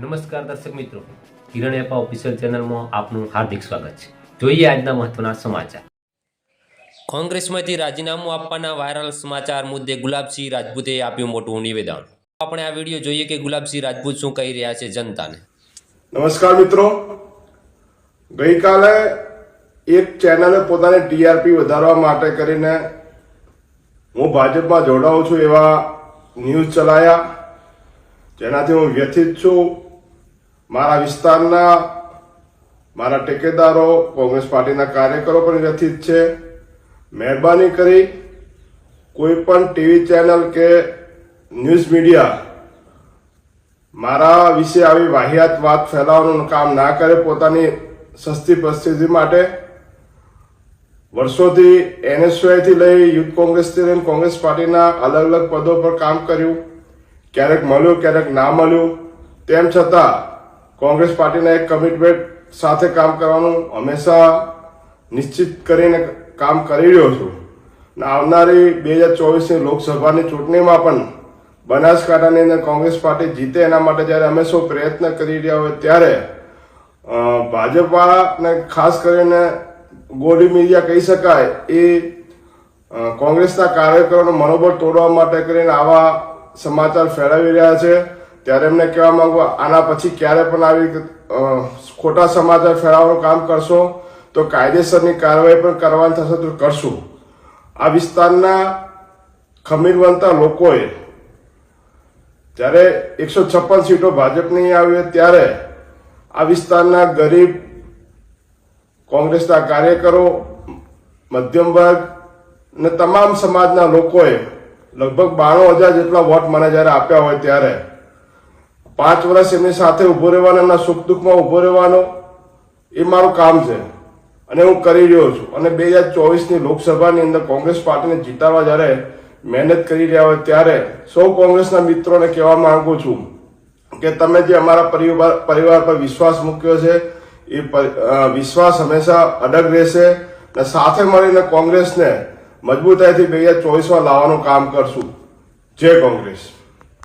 નમસ્કાર દર્શક મિત્રો. કિરણ એપા ઓફિશિયલ ચેનલમાં આપનું હાર્દિક સ્વાગત છે. જોઈએ આજના મહત્વના સમાચાર. કોંગ્રેસમાંથી રાજીનામું આપવાના વાયરલ સમાચાર મુદ્દે ગુલાબસિંહ રાજપૂતે આપ્યું મોટું નિવેદન. આપણે આ વીડિયો જોઈએ કે ગુલાબસિંહ રાજપૂત શું કહી રહ્યા છે જનતાને. નમસ્કાર મિત્રો. ગઈકાલે એક ચેનલે પોતાની ટીઆરપી વધારવા માટે કરીને હું ભાજપમાં જોડાઉં છું એવા ન્યૂઝ ચલાયા. જેનાથી હું વ્યથિત છું. મારા વિસ્તારના, મારા ટેકેદારો, કોંગ્રેસ પાર્ટીના કાર્યકરો પણ વ્યથિત છે. મહેરબાની કરી કોઈ પણ ટીવી ચેનલ કે ન્યૂઝ મીડિયા મારા વિશે આવી વાહિયાત વાત ફેલાવવાનું કામ ના કરે પોતાની સસ્તી પરિસ્થિતિ માટે. વર્ષોથી NSY લઈ યુથ કોંગ્રેસથી લઈને કોંગ્રેસ પાર્ટીના અલગ અલગ પદો પર કામ કર્યું. ક્યારેક મળ્યું, ક્યારેક ના મળ્યું. તેમ છતાં કોંગ્રેસ પાર્ટીના એક કમિટમેન્ટ સાથે કામ કરવાનું હંમેશા નિશ્ચિત કરીને કામ કરી રહ્યો છું. આવનારી બે હજાર ચોવીસની લોકસભાની ચૂંટણીમાં પણ બનાસકાંઠાની અંદર કોંગ્રેસ પાર્ટી જીતે એના માટે જ્યારે અમે સૌ પ્રયત્ન કરી રહ્યા હોય ત્યારે ભાજપાને ખાસ કરીને ગોડી મીડિયા કહી શકાય, એ કોંગ્રેસના કાર્યકરોનું મનોબળ તોડવા માટે કરીને આવા સમાચાર ફેલાવી રહ્યા છે. ત્યારે એમને કહેવા માંગુ, આના પછી ક્યારે પણ આવી ખોટા સમાચાર ફેલાવવાનું કામ કરશો, તો કાયદેસરની કાર્યવાહી પણ કરવાની થશે તો કરશું. આ વિસ્તારના ખમીરવંતા લોકોએ જ્યારે એકસો છપ્પન સીટો ભાજપની આવી ત્યારે આ વિસ્તારના ગરીબ કોંગ્રેસના કાર્યકરો, મધ્યમ વર્ગ ને તમામ સમાજના લોકોએ લગભગ બાણું હજાર જેટલા વોટ મને જ્યારે આપ્યા હોય ત્યારે પાંચ વર્ષ એમની સાથે ઊભો રહેવાનો, એમના સુખ દુઃખમાં ઊભો રહેવાનો, એ મારું કામ છે. અને હું કરી રહ્યો છું. અને બે હજાર ચોવીસની લોકસભાની અંદર કોંગ્રેસ પાર્ટીને જીતાડવા જ્યારે મહેનત કરી રહ્યા હોય ત્યારે સૌ કોંગ્રેસના મિત્રોને કહેવા માંગુ છું કે તમે જે અમારા પરિવાર પરિવાર પર વિશ્વાસ મૂક્યો છે, એ વિશ્વાસ હંમેશા અડગ રહેશે અને સાથે મળીને કોંગ્રેસને મજબૂતાઈથી બે હજાર ચોવીસમાં લાવવાનું કામ કરશું. જય કોંગ્રેસ.